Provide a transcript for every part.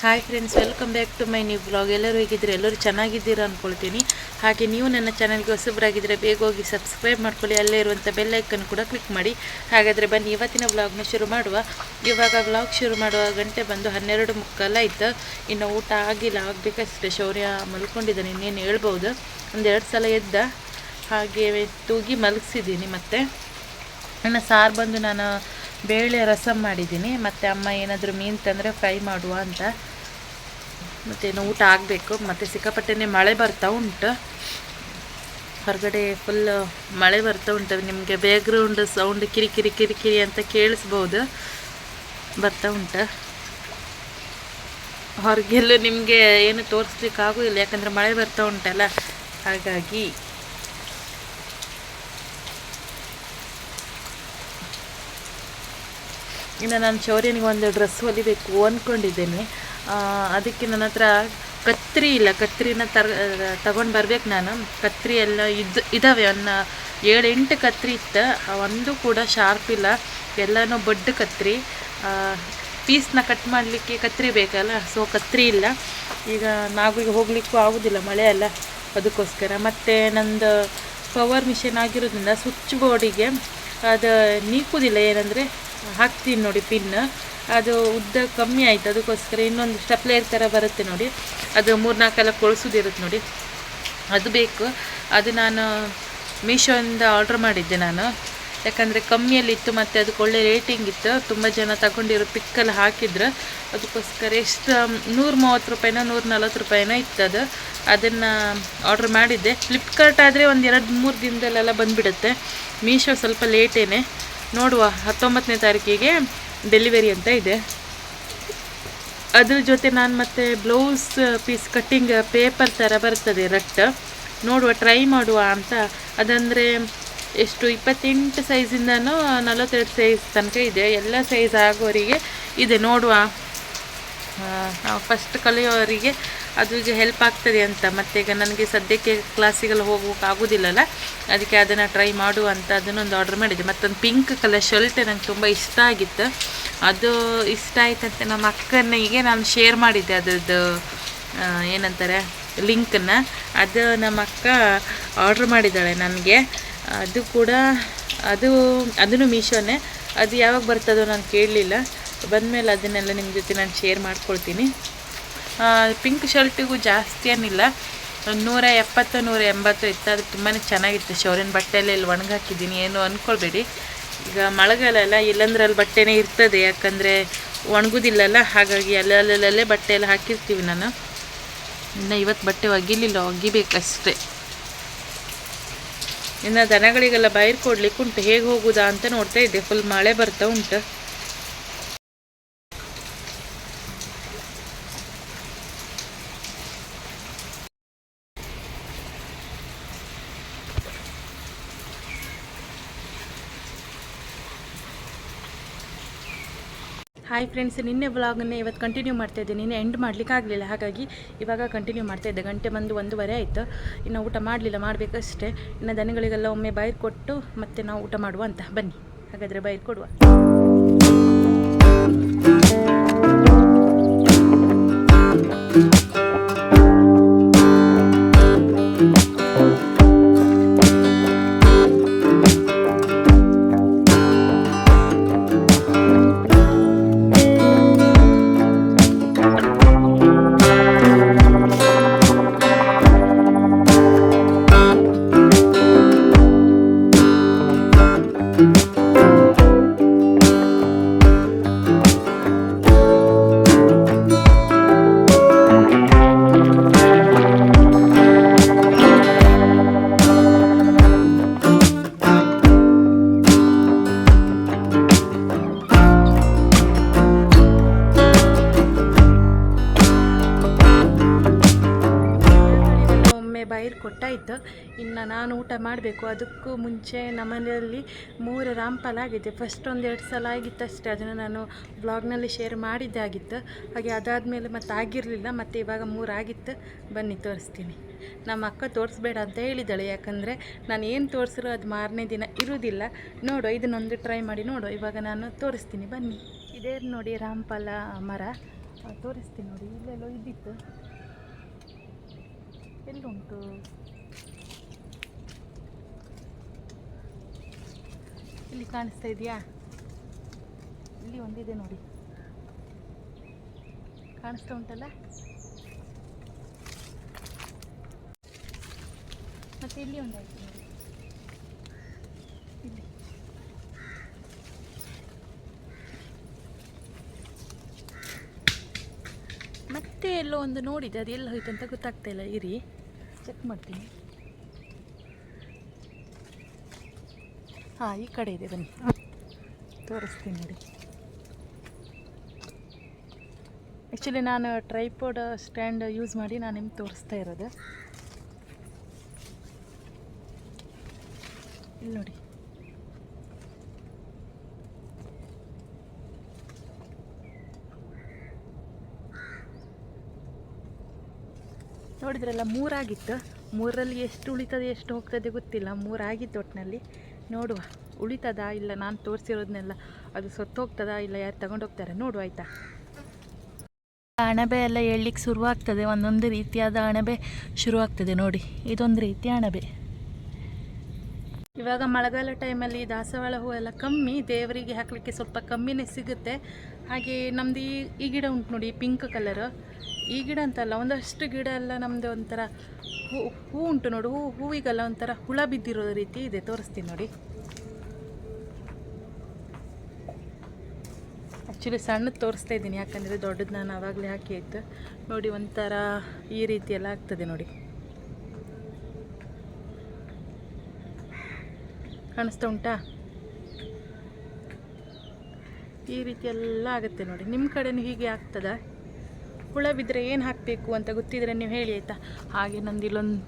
Hi friends welcome back to my new blog ಎಲ್ಲರೂ ಹೇಗಿದ್ದೀರಿ? ಎಲ್ಲರೂ ಚೆನ್ನಾಗಿದ್ದೀರಾ ಅಂದ್ಕೊಳ್ತೀನಿ ಹಾಗೆ ನೀವು ನನ್ನ ಚಾನಲ್ಗೆ ಹೊಸಬರಾಗಿದ್ದರೆ ಬೇಗ ಹೋಗಿ ಸಬ್ಸ್ಕ್ರೈಬ್ ಮಾಡ್ಕೊಳ್ಳಿ. ಅಲ್ಲೇ ಇರುವಂಥ ಬೆಲ್ ಐಕನ್ ಕೂಡ ಕ್ಲಿಕ್ ಮಾಡಿ. ಹಾಗಾದರೆ ಬನ್ನಿ, ಇವತ್ತಿನ ವ್ಲಾಗ್ನ ಶುರು ಮಾಡುವ. ಇವಾಗ ವ್ಲಾಗ್ ಶುರು ಮಾಡುವ ಗಂಟೆ ಬಂದು ಹನ್ನೆರಡು ಮುಕ್ಕಾಲಾಯ್ತು ಇನ್ನು ಊಟ ಆಗಿಲ್ಲ ಆಗಬೇಕಷ್ಟೇ ಶೌರ್ಯ ಮಲ್ಕೊಂಡಿದ್ದಾನೆ, ಇನ್ನೇನು ಹೇಳ್ಬೋದು. ಒಂದೆರಡು ಸಲ ಎದ್ದ ಹಾಗೆ ತೂಗಿ ಮಲಗಿಸಿದ್ದೀನಿ ಮತ್ತೆ. ನನ್ನ ಸಾರು ಬಂದು ನಾನು ಬೇಳೆ ರಸಮ್ ಮಾಡಿದ್ದೀನಿ. ಮತ್ತು ಅಮ್ಮ ಏನಾದರೂ ಮೀನು ತಂದರೆ ಫ್ರೈ ಮಾಡುವ ಅಂತ. ಮತ್ತೇನು ಊಟ ಆಗಬೇಕು. ಮತ್ತು ಸಿಕ್ಕಾಪಟ್ಟೆನೇ ಮಳೆ ಬರ್ತಾ ಉಂಟು. ಹೊರಗಡೆ ಫುಲ್ ಮಳೆ ಬರ್ತಾ ಉಂಟು. ನಿಮಗೆ ಬ್ಯಾಕ್ಗ್ರೌಂಡ್ ಸೌಂಡ್ ಕಿರಿಕಿರಿ ಕಿರಿಕಿರಿ ಅಂತ ಕೇಳಿಸ್ಬೋದು. ಬರ್ತಾ ಉಂಟು. ಹೊರಗೆಲ್ಲೂ ನಿಮಗೆ ಏನು ತೋರಿಸ್ಲಿಕ್ಕೆ ಆಗೋದಿಲ್ಲ. ಯಾಕಂದರೆ ಮಳೆ ಬರ್ತಾ ಉಂಟಲ್ಲ. ಹಾಗಾಗಿ ಇನ್ನು ನಾನು ಶೌರ್ಯನಿಗೆ ಒಂದು ಡ್ರೆಸ್ ಹೊಲಿಬೇಕು ಅಂದ್ಕೊಂಡಿದ್ದೇನೆ ಅದಕ್ಕೆ ನನ್ನ ಹತ್ರ ಕತ್ರಿ ಇಲ್ಲ, ಕತ್ರಿನ ತರ, ತಗೊಂಡು ಬರ್ಬೇಕು ನಾನು. ಕತ್ರಿ ಎಲ್ಲ ಇದ್ದು ಇದ್ದಾವೆ ಒಂದು ಏಳೆಂಟು ಕತ್ರಿ ಇತ್ತು. ಒಂದು ಕೂಡ ಶಾರ್ಪ್ ಇಲ್ಲ. ಎಲ್ಲನೂ ಬಡ್ಡ ಕತ್ರಿ. ಪೀಸ್ನ ಕಟ್ ಮಾಡಲಿಕ್ಕೆ ಕತ್ರಿ ಬೇಕಲ್ಲ ಸೊ ಕತ್ರಿ ಇಲ್ಲ. ಈಗ ನಾವಿಗೆ ಹೋಗಲಿಕ್ಕೂ ಆಗೋದಿಲ್ಲ ಮಳೆ ಅಲ್ಲ, ಅದಕ್ಕೋಸ್ಕರ. ಮತ್ತು ನಂದು ಪವರ್ ಮಿಷಿನ್ ಆಗಿರೋದ್ರಿಂದ ಸ್ವಿಚ್ ಬೋರ್ಡಿಗೆ ಅದು ನೀಕುವುದಿಲ್ಲ ಏನಂದರೆ ಹಾಕ್ತೀನಿ ನೋಡಿ ಪಿನ್ ಅದು ಉದ್ದ ಕಮ್ಮಿ ಆಯಿತು, ಅದಕ್ಕೋಸ್ಕರ ಇನ್ನೊಂದು ಸ್ಟೆಪ್ಲೇರ್ ಥರ ಬರುತ್ತೆ ನೋಡಿ. ಅದು ಮೂರು ನಾಲ್ಕೆಲ್ಲ ಕೊಳಿಸೋದಿರುತ್ತೆ ನೋಡಿ. ಅದು ಬೇಕು. ಅದು ನಾನು ಮೀಶೋಯಿಂದ ಆರ್ಡ್ರ್ ಮಾಡಿದ್ದೆ ನಾನು. ಯಾಕಂದರೆ ಕಮ್ಮಿಯಲ್ಲಿತ್ತು ಮತ್ತು ಅದಕ್ಕೆ ಒಳ್ಳೆ ರೇಟಿಂಗ್ ಇತ್ತು. ತುಂಬ ಜನ ತಗೊಂಡಿರೋ ಪಿಕ್ಕಲ್ಲಿ ಹಾಕಿದ್ರು. ಅದಕ್ಕೋಸ್ಕರ ಎಷ್ಟು ನೂರ ಮೂವತ್ತು ರೂಪಾಯಿನೋ ನೂರ ನಲ್ವತ್ತು ರೂಪಾಯಿನೋ ಇತ್ತು ಅದು. ಅದನ್ನು ಆರ್ಡ್ರ್ ಮಾಡಿದ್ದೆ. ಫ್ಲಿಪ್ಕಾರ್ಟ್ ಆದರೆ ಒಂದು ಎರಡು ಮೂರು ದಿನದಲ್ಲೆಲ್ಲ ಬಂದುಬಿಡುತ್ತೆ. ಮೀಶೋ ಸ್ವಲ್ಪ ಲೇಟೇನೆ ನೋಡುವ, ಹತ್ತೊಂಬತ್ತನೇ ತಾರೀಕಿಗೆ ಡೆಲಿವರಿ ಅಂತ ಇದೆ. ಅದ್ರ ಜೊತೆ ನಾನು ಮತ್ತೆ ಬ್ಲೌಸ್ ಪೀಸ್ ಕಟ್ಟಿಂಗ್ ಪೇಪರ್ ಥರ ಬರ್ತದೆ ರಟ್ ನೋಡುವ ಟ್ರೈ ಮಾಡುವ ಅಂತ. ಅದಂದರೆ ಎಷ್ಟು, ಇಪ್ಪತ್ತೆಂಟು ಸೈಜಿಂದನೂ ನಲವತ್ತೆರಡು ಸೈಜ್ ತನಕ ಇದೆ. ಎಲ್ಲ ಸೈಜ್ ಆಗೋರಿಗೆ ಇದೆ, ನೋಡುವ. ಫಸ್ಟ್ ಕಲಿಯೋರಿಗೆ ಅದು ಈಗ ಹೆಲ್ಪ್ ಆಗ್ತದೆ ಅಂತ. ಮತ್ತು ಈಗ ನನಗೆ ಸದ್ಯಕ್ಕೆ ಕ್ಲಾಸಿಗೆಲ್ಲ ಹೋಗೋಕೆ ಆಗೋದಿಲ್ಲಲ್ಲ. ಅದಕ್ಕೆ ಅದನ್ನು ಟ್ರೈ ಮಾಡುವ ಅಂತ ಅದನ್ನೊಂದು ಆರ್ಡ್ರ್ ಮಾಡಿದ್ದೆ ಮತ್ತೊಂದು ಪಿಂಕ್ ಕಲರ್ ಶರ್ಟ್ ನಂಗೆ ತುಂಬ ಇಷ್ಟ ಆಗಿತ್ತು. ಅದು ಇಷ್ಟ ಆಯ್ತಂತೆ ನಮ್ಮ ಅಕ್ಕನಿಗೆ ನಾನು ಶೇರ್ ಮಾಡಿದ್ದೆ ಅದರದ್ದು ಏನಂತಾರೆ ಲಿಂಕನ್ನು ಅದು ನಮ್ಮ ಅಕ್ಕ ಆರ್ಡ್ರ್ ಮಾಡಿದ್ದಾಳೆ ನನಗೆ. ಅದು ಕೂಡ, ಅದು, ಅದನ್ನು ಮೀಶೋನೇ. ಅದು ಯಾವಾಗ ಬರ್ತದೋ ನಾನು ಕೇಳಲಿಲ್ಲ. ಬಂದಮೇಲೆ ಅದನ್ನೆಲ್ಲ ನಿಮ್ಮ ಜೊತೆ ನಾನು ಶೇರ್ ಮಾಡ್ಕೊಳ್ತೀನಿ. ಪಿಂಕ್ ಶರ್ಟಿಗೂ ಜಾಸ್ತಿ ಏನಿಲ್ಲ. ನೂರ ಎಪ್ಪತ್ತು, ನೂರ ಎಂಬತ್ತು ಇತ್ತು. ಅದು ತುಂಬಾ ಚೆನ್ನಾಗಿತ್ತು. ಶೌರಿನ ಬಟ್ಟೆಯಲ್ಲೇ ಇಲ್ಲಿ ಒಣಗಾಕಿದ್ದೀನಿ. ಏನು ಅಂದ್ಕೊಳ್ಬೇಡಿ ಈಗ ಮಳೆಗಾಲ ಅಲ್ಲ ಇಲ್ಲಂದ್ರೆ ಅಲ್ಲಿ ಬಟ್ಟೆನೇ ಇರ್ತದೆ. ಯಾಕಂದರೆ ಒಣಗೋದಿಲ್ಲಲ್ಲ. ಹಾಗಾಗಿ ಅಲ್ಲಲ್ಲಲ್ಲೇ ಬಟ್ಟೆ ಎಲ್ಲ ಹಾಕಿರ್ತೀವಿ ನಾನು. ಇನ್ನು ಇವತ್ತು ಬಟ್ಟೆ ಒಗಿಲಿಲ್ಲ. ಒಗಿಬೇಕಷ್ಟೇ. ಇನ್ನು ದನಗಳಿಗೆಲ್ಲ ಬೈರ್ ಕೊಡ್ಲಿಕ್ಕೆ ಉಂಟು ಹೇಗೆ ಹೋಗುದಾ ಅಂತ ನೋಡ್ತಾ ಇದ್ದೆ. ಫುಲ್ ಮಳೆ ಬರ್ತಾ ಉಂಟು. ಹಾಯ್ ಫ್ರೆಂಡ್ಸ್ ನಿನ್ನೆ ವ್ಲಾಗನ್ನೇ ಇವತ್ತು ಕಂಟಿನ್ಯೂ ಮಾಡ್ತಾ ಇದ್ದೆ ನಿನ್ನೆ ಎಂಡ್ ಮಾಡ್ಲಿಕ್ಕೆ ಆಗಲಿಲ್ಲ. ಹಾಗಾಗಿ ಇವಾಗ ಕಂಟಿನ್ಯೂ ಮಾಡ್ತಾ ಇದ್ದೆ. ಗಂಟೆ ಬಂದು ಒಂದೂವರೆ ಆಯಿತು. ಇನ್ನು ಊಟ ಮಾಡಲಿಲ್ಲ, ಮಾಡಬೇಕಷ್ಟೇ. ಇನ್ನು ದನಗಳಿಗೆಲ್ಲ ಒಮ್ಮೆ ಬೈರ್ ಕೊಟ್ಟು ಮತ್ತೆ ನಾವು ಊಟ ಮಾಡುವ ಅಂತ. ಬನ್ನಿ. ಹಾಗಾದರೆ ಬೈರ್ ಕೊಡುವ. ಕೊಟ್ಟಾಯಿತು. ಇನ್ನು ನಾನು ಊಟ ಮಾಡಬೇಕು. ಅದಕ್ಕೂ ಮುಂಚೆ ನಮ್ಮನೆಯಲ್ಲಿ ಮೂರು ರಾಂಪಾಲ್ ಆಗಿದೆ. ಫಸ್ಟ್ ಒಂದು ಎರಡು ಸಲ ಆಗಿತ್ತು ಅಷ್ಟೇ. ಅದನ್ನು ನಾನು ಬ್ಲಾಗ್ನಲ್ಲಿ ಶೇರ್ ಮಾಡಿದ್ದೆ ಆಗಿತ್ತು. ಹಾಗೆ ಅದಾದಮೇಲೆ ಮತ್ತೆ ಆಗಿರಲಿಲ್ಲ. ಮತ್ತು ಇವಾಗ ಮೂರು ಆಗಿತ್ತು. ಬನ್ನಿ, ತೋರಿಸ್ತೀನಿ. ನಮ್ಮ ಅಕ್ಕ ತೋರಿಸ್ಬೇಡ ಅಂತ ಹೇಳಿದ್ದಾಳೆ ಯಾಕಂದರೆ ನಾನು ಏನು ತೋರಿಸಿರೋ ಅದು ಮಾರನೇ ದಿನ ಇರುವುದಿಲ್ಲ ನೋಡು, ಇದನ್ನೊಂದು ಟ್ರೈ ಮಾಡಿ ನೋಡು. ಇವಾಗ ನಾನು ತೋರಿಸ್ತೀನಿ. ಬನ್ನಿ. ಇದೇ ನೋಡಿ ರಾಂಪಾಲ ಮರ. ತೋರಿಸ್ತೀನಿ ನೋಡಿ. ಇಲ್ಲೆಲ್ಲೋ ಇದ್ದಿತ್ತು. ಎಲ್ಲುಂಟು ಇಲ್ಲಿ ಕಾಣಿಸ್ತಾ ಇದೆಯಾ ಇಲ್ಲಿ ಒಂದಿದೆ ನೋಡಿ ಕಾಣಿಸ್ತಾ ಉಂಟಲ್ಲ ಮತ್ತೆ ಇಲ್ಲಿ ಒಂದಾಯ್ತು ನೋಡಿ ಇಲ್ಲಿ ಮತ್ತೆ ಎಲ್ಲೋ ಒಂದು ನೋಡಿದೆ, ಅದು ಎಲ್ಲ ಹೋಯ್ತು ಅಂತ ಗೊತ್ತಾಗ್ತಾ ಇಲ್ಲ. ಇರಿ ಚೆಕ್ ಮಾಡ್ತೀನಿ. ಹಾಂ, ಈ ಕಡೆ ಇದೆ, ಬನ್ನಿ. ತೋರಿಸ್ತೀನಿ ನೋಡಿ. ಆ್ಯಕ್ಚುಲಿ ನಾನು ಟ್ರೈಪೋಡ್ ಸ್ಟ್ಯಾಂಡ್ ಯೂಸ್ ಮಾಡಿ ನಾನು ನಿಮ್ಗೆ ತೋರಿಸ್ತಾ ಇರೋದು. ಇಲ್ಲಿ ನೋಡಿ. ನೋಡಿದ್ರಲ್ಲ, ಮೂರಾಗಿತ್ತು. ಮೂರಲ್ಲಿ ಎಷ್ಟು ಉಳಿತದೆ, ಎಷ್ಟು ಹೋಗ್ತದೆ ಗೊತ್ತಿಲ್ಲ. ಮೂರಾಗಿತ್ತು ಒಟ್ಟಿನಲ್ಲಿ ನೋಡುವ. ಉಳಿತದಾ ಇಲ್ಲ? ನಾನು ತೋರಿಸಿರೋದನ್ನೆಲ್ಲ ಅದು ಸೊತ್ತು ಹೋಗ್ತದಾ ಇಲ್ಲ? ಯಾರು ತಗೊಂಡೋಗ್ತಾರೆ? ನೋಡುವ, ಆಯಿತಾ? ಅಣಬೆ ಎಲ್ಲ ಹೇಳಲಿಕ್ಕೆ ಶುರುವಾಗ್ತದೆ. ಒಂದೊಂದು ರೀತಿಯಾದ ಅಣಬೆ ಶುರುವಾಗ್ತದೆ ನೋಡಿ. ಇದೊಂದು ರೀತಿಯ ಅಣಬೆ. ಇವಾಗ ಮಳೆಗಾಲ ಟೈಮಲ್ಲಿ ದಾಸವಾಳ ಹೂ ಎಲ್ಲ ಕಮ್ಮಿ. ದೇವರಿಗೆ ಹಾಕಲಿಕ್ಕೆ ಸ್ವಲ್ಪ ಕಮ್ಮಿನೇ ಸಿಗುತ್ತೆ. ಹಾಗೆ ನಮ್ಮದು ಈ ಗಿಡ ಉಂಟು ನೋಡಿ, ಪಿಂಕ್ ಕಲರ್. ಈ ಗಿಡ ಅಂತಲ್ಲ, ಒಂದಷ್ಟು ಗಿಡ ಎಲ್ಲ ನಮ್ಮದು ಒಂಥರ ಹೂ ಹೂ ಉಂಟು ನೋಡಿ, ಹೂ, ಹೂವಿಗೆಲ್ಲ ಒಂಥರ ಹುಳ ಬಿದ್ದಿರೋ ರೀತಿ ಇದೆ, ತೋರಿಸ್ತೀನಿ ನೋಡಿ. ಆ್ಯಕ್ಚುಲಿ ಸಣ್ಣದು ತೋರಿಸ್ತಾ ಇದ್ದೀನಿ, ಯಾಕಂದರೆ ದೊಡ್ಡದು ನಾನು ಆವಾಗಲೇ ಹಾಕಿ ಆಯಿತು ನೋಡಿ, ಒಂಥರ ಈ ರೀತಿ ಎಲ್ಲ ಆಗ್ತದೆ ನೋಡಿ. ಕಾಣಿಸ್ತಾ ಉಂಟಾ? ಈ ರೀತಿ ಎಲ್ಲ ಆಗುತ್ತೆ ನೋಡಿ. ನಿಮ್ಮ ಕಡೆನೂ ಹೀಗೆ ಆಗ್ತದ? ಹುಳ ಬಿದ್ದರೆ ಏನು ಹಾಕಬೇಕು ಅಂತ ಗೊತ್ತಿದ್ರೆ ನೀವು ಹೇಳಿ ಆಯಿತಾ? ಹಾಗೆ ನಂದು ಇಲ್ಲೊಂದು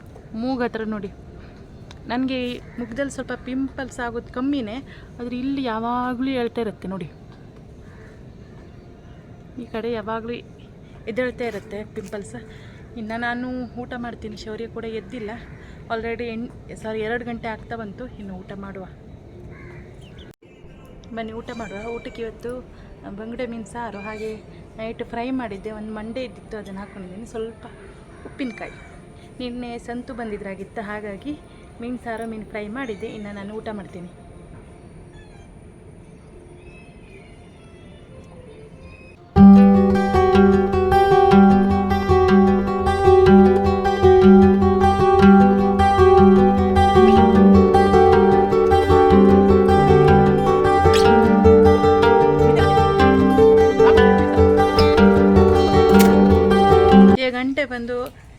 ಮೂಗು ಹತ್ರ ನೋಡಿ. ನನಗೆ ಮುಖದಲ್ಲಿ ಸ್ವಲ್ಪ ಪಿಂಪಲ್ಸ್ ಆಗೋದು ಕಮ್ಮಿನೇ, ಆದರೆ ಇಲ್ಲಿ ಯಾವಾಗಲೂ ಹೇಳ್ತಾ ಇರುತ್ತೆ ನೋಡಿ. ಈ ಕಡೆ ಯಾವಾಗಲೂ ಎದ್ದೇಳ್ತಾ ಇರುತ್ತೆ ಪಿಂಪಲ್ಸ್ ಇನ್ನು ನಾನು ಊಟ ಮಾಡ್ತೀನಿ, ಶೌರ್ಯ ಕೂಡ ಎದ್ದಿಲ್ಲ. ಆಲ್ರೆಡಿ ಎಂಟು ಸಾರಿ ಎರಡು ಗಂಟೆ ಆಗ್ತಾ ಬಂತು, ಇನ್ನು ಊಟ ಮಾಡುವ. ಬನ್ನಿ, ಊಟ ಮಾಡುವ. ಊಟಕ್ಕೆ ಇವತ್ತು ಬಂಗಡೆ ಮೀನು ಸಾರು, ಹಾಗೆ ನೈಟ್ ಫ್ರೈ ಮಾಡಿದ್ದೆ, ಒಂದು ಮಂಡೆ ಇದ್ದಿತ್ತು ಅದನ್ನು ಹಾಕ್ಕೊಂಡಿದ್ದೀನಿ ಸ್ವಲ್ಪ ಉಪ್ಪಿನಕಾಯಿ. ನಿನ್ನೆ ಸಂತು ಬಂದಿದ್ರಾಗಿತ್ತು, ಹಾಗಾಗಿ ಮೀನು ಸಾರು, ಮೀನು ಫ್ರೈ ಮಾಡಿದ್ದೆ. ಇನ್ನು ನಾನು ಊಟ ಮಾಡ್ತೀನಿ.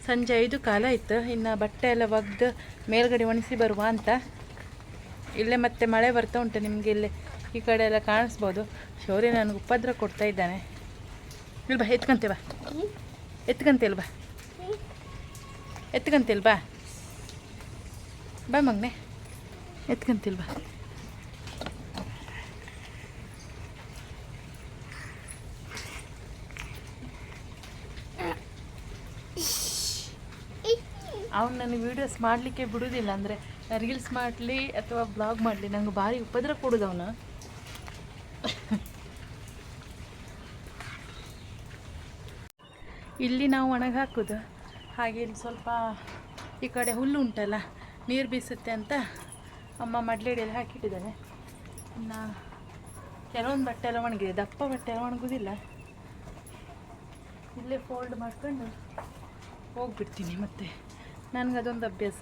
ಸಂಜೆ ಐದು ಕಾಲ ಇತ್ತು ಇನ್ನು ಬಟ್ಟೆ ಎಲ್ಲ ಒಗ್ದು ಮೇಲ್ಗಡೆ ಒಣಸಿ ಬರುವ ಅಂತ. ಇಲ್ಲೇ ಮತ್ತೆ ಮಳೆ ಬರ್ತಾ ಉಂಟು ನಿಮಗೆ ಇಲ್ಲೇ. ಈ ಕಡೆ ಎಲ್ಲ ಕಾಣಿಸ್ಬೋದು. ಶೌರ್ಯ ನನಗೆ ಉಪದ್ರ ಕೊಡ್ತಾ ಇದ್ದಾನೆ. ಇಲ್ವಾ ಬಾ ಎತ್ಕಂತೇಲ್ ಬಾ. ಎತ್ಕಂತೇಲ್ ಬಾ. ಬಾ. ಮಗನೆ. ಎತ್ಕಂತಿಲ್ ನನಗೆ ವೀಡಿಯೋಸ್ ಮಾಡಲಿಕ್ಕೆ ಬಿಡೋದಿಲ್ಲ, ಅಂದರೆ ರೀಲ್ಸ್ ಮಾಡಲಿ ಅಥವಾ ಬ್ಲಾಗ್ ಮಾಡಲಿ, ನಂಗೆ ಭಾರಿ ಉಪದ್ರ ಕೊಡೋದು ಇಲ್ಲಿ ನಾವು ಒಣಗಿ ಹಾಕೋದು. ಹಾಗೆ ಇಲ್ಲಿ ಸ್ವಲ್ಪ ಈ ಕಡೆ ಹುಲ್ಲು ಉಂಟಲ್ಲ, ನೀರು ಬೀಸುತ್ತೆ ಅಂತ ಅಮ್ಮ ಮಡ್ಲೇಡಿಯಲ್ಲಿ ಹಾಕಿಟ್ಟಿದ್ದಾನೆ ಇನ್ನು ಕೆಲವೊಂದು ಬಟ್ಟೆ ಎಲ್ಲ ಒಣಗಿದೆ, ದಪ್ಪ ಬಟ್ಟೆ ಎಲ್ಲ ಒಣಗೋದಿಲ್ಲ. ಇಲ್ಲೇ ಫೋಲ್ಡ್ ಮಾಡ್ಕೊಂಡು ಹೋಗ್ಬಿಡ್ತೀನಿ ಮತ್ತೆ. ನನಗದೊಂದು ಅಭ್ಯಾಸ.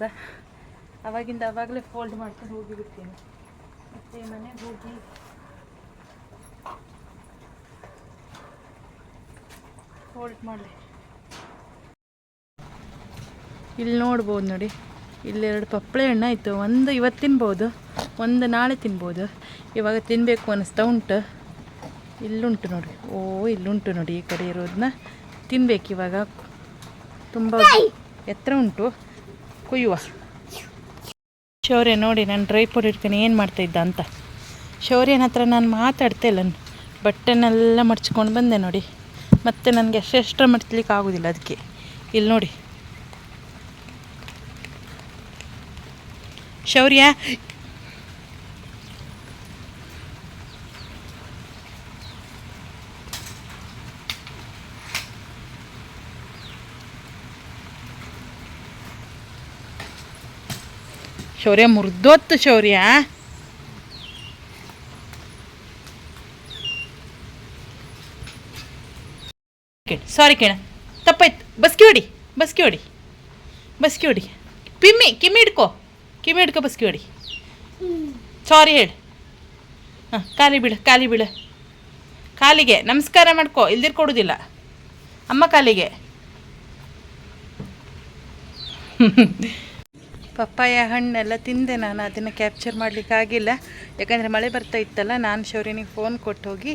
ಅವಾಗಿಂದ ಅವಾಗಲೇ ಫೋಲ್ಡ್ ಮಾಡ್ಕೊಂಡು ಹೋಗಿಬಿಡ್ತೀನಿ ಮತ್ತು ಮನೆಗೆ ಹೋಗಿ ಫೋಲ್ಡ್ ಮಾಡಲಿ. ಇಲ್ಲಿ ನೋಡ್ಬೋದು ನೋಡಿ. ಇಲ್ಲೆರಡು ಪಪ್ಪಳೆ ಹಣ್ಣು ಆಯಿತು. ಒಂದು ಇವತ್ತು ತಿನ್ಬೋದು, ಒಂದು ನಾಳೆ ತಿನ್ಬೋದು. ಇವಾಗ ತಿನ್ನಬೇಕು ಅನ್ನಿಸ್ತಾ ಉಂಟು. ಇಲ್ಲುಂಟು ನೋಡಿ ಓ, ಇಲ್ಲುಂಟು ನೋಡಿ ಈ ಕಡೆ ಇರೋದನ್ನ ತಿನ್ಬೇಕು ಇವಾಗ. ತುಂಬ ಎತ್ತರ ಉಂಟು. ಕುಯ್ಯುವ. ಶೌರ್ಯ ನೋಡಿ, ನಾನು ಫ್ರೂಟ್ ಇಟ್ಕೊಂಡು ಏನು ಮಾಡ್ತಾ ಇದ್ದ ಅಂತ. ಶೌರ್ಯನ ಹತ್ರ ನಾನು ಮಾತಾಡ್ತಾ ಇಲ್ಲ ಬಟ್ಟೆನೆಲ್ಲ ಮಡ್ಚ್ಕೊಂಡು ಬಂದೆ ನೋಡಿ. ಮತ್ತೆ ನನಗೆ ಅಷ್ಟೆಷ್ಟು ಮಡ್ಚ್ಲಿಕ್ಕೆ ಆಗೋದಿಲ್ಲ ಅದಕ್ಕೆ ಇಲ್ಲಿ ನೋಡಿ. ಶೌರ್ಯ ಶೌರ್ಯ, ಮುರಿದೋತ್ತು ಶೌರ್ಯ. ಸಾರಿ ಕೇಣ ತಪ್ಪಾಯ್ತು. ಬಸ್ಕಿ ಹೊಡಿ ಬಸ್ಕಿ ಹೊಡಿ ಬಸ್ಕಿ ಹೊಡಿ. ಪಿಮ್ಮಿ ಕಿಮ್ಮಿ ಹಿಡ್ಕೊ. ಕಿಮ್ಮಿ ಹಿಡ್ಕೊ, ಬಸ್ಕಿ ಹೊಡಿ. ಸಾರಿ ಹೇಳಿ. ಹಾಂ, ಖಾಲಿ ಬಿಡು ಖಾಲಿ ಬಿಡು ಕಾಲಿಗೆ ನಮಸ್ಕಾರ ಮಾಡ್ಕೊ, ಇಲ್ದಿರ್ ಕೊಡೋದಿಲ್ಲ. ಅಮ್ಮ ಕಾಲಿಗೆ ಪಪ್ಪಾಯ ಹಣ್ಣೆಲ್ಲ ತಿಂದೆ ನಾನು, ಅದನ್ನು ಕ್ಯಾಪ್ಚರ್ ಮಾಡಲಿಕ್ಕೆ ಆಗಿಲ್ಲ. ಯಾಕಂದರೆ ಮಳೆ ಬರ್ತಾ ಇತ್ತಲ್ಲ, ನಾನು ಶೌರ್ಯನಿಗೆ ಫೋನ್ ಕೊಟ್ಟು ಹೋಗಿ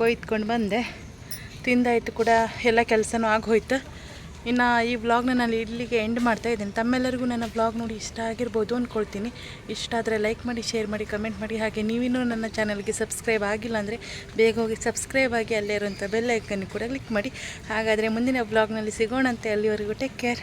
ಕೊಯ್ತ್ಕೊಂಡು ಬಂದೆ. ತಿಂದಾಯಿತು ಕೂಡ, ಎಲ್ಲ ಕೆಲಸನೂ ಆಗೋಯ್ತು. ಇನ್ನು ಈ ವ್ಲಾಗ್ನ ನಾನು ಇಲ್ಲಿಗೆ ಎಂಡ್ ಮಾಡ್ತಾ ಇದ್ದೀನಿ. ತಮ್ಮೆಲ್ಲರಿಗೂ ನನ್ನ ವ್ಲಾಗ್ ನೋಡಿ ಇಷ್ಟ ಆಗಿರ್ಬೋದು ಅಂದ್ಕೊಳ್ತೀನಿ ಇಷ್ಟ ಆದರೆ ಲೈಕ್ ಮಾಡಿ ಶೇರ್ ಮಾಡಿ ಕಮೆಂಟ್ ಮಾಡಿ. ಹಾಗೆ ನೀವಿನ್ನೂ ನನ್ನ ಚಾನಲ್ಗೆ ಸಬ್ಸ್ಕ್ರೈಬ್ ಆಗಿಲ್ಲ ಅಂದರೆ ಬೇಗ ಹೋಗಿ ಸಬ್ಸ್ಕ್ರೈಬ್ ಆಗಿ ಅಲ್ಲೇ ಇರುವಂಥ ಬೆಲ್ ಐಕನ್ ಕೂಡ ಕ್ಲಿಕ್ ಮಾಡಿ. ಹಾಗಾದರೆ ಮುಂದಿನ ವ್ಲಾಗ್ನಲ್ಲಿ ಸಿಗೋಣಂತೆ. ಅಲ್ಲಿವರೆಗೂ ಟೇಕ್ ಕೇರ್